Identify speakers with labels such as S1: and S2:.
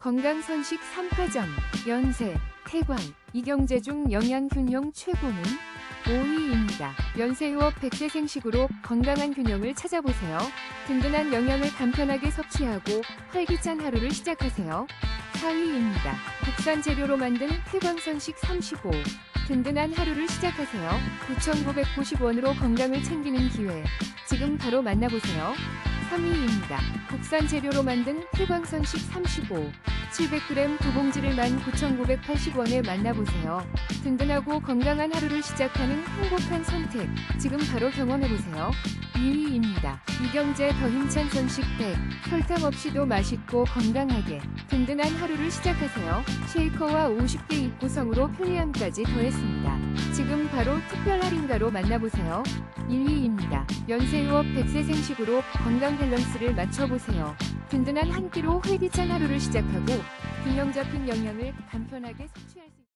S1: 건강선식 3파전, 연세, 태광, 이경제 중 영양균형 최고는 5위입니다. 연세유업 100세 생식으로 건강한 균형을 찾아보세요. 든든한 영양을 간편하게 섭취하고 활기찬 하루를 시작하세요. 4위입니다. 국산 재료로 만든 태광선식 35. 든든한 하루를 시작하세요. 9,990원으로 건강을 챙기는 기회. 지금 바로 만나보세요. 3위입니다. 국산 재료로 만든 태광선식 35. 700g 두 봉지를 19,980원에 만나보세요. 든든하고 건강한 하루를 시작하는 행복한 선택. 지금 바로 경험해보세요. 2위입니다. 이경제 더 힘찬 선식 100. 설탕 없이도 맛있고 건강하게 든든한 하루를 시작하세요. 쉐이커와 50개 입구성으로 편리함까지 더했습니다. 지금 바로 특별 할인가로 만나보세요. 1위입니다. 연세유업 100세 생식으로 건강 밸런스를 맞춰보세요. 든든한 한 끼로 활기찬 하루를 시작하고 균형 잡힌 영양을 간편하게 섭취할 수 있습니다.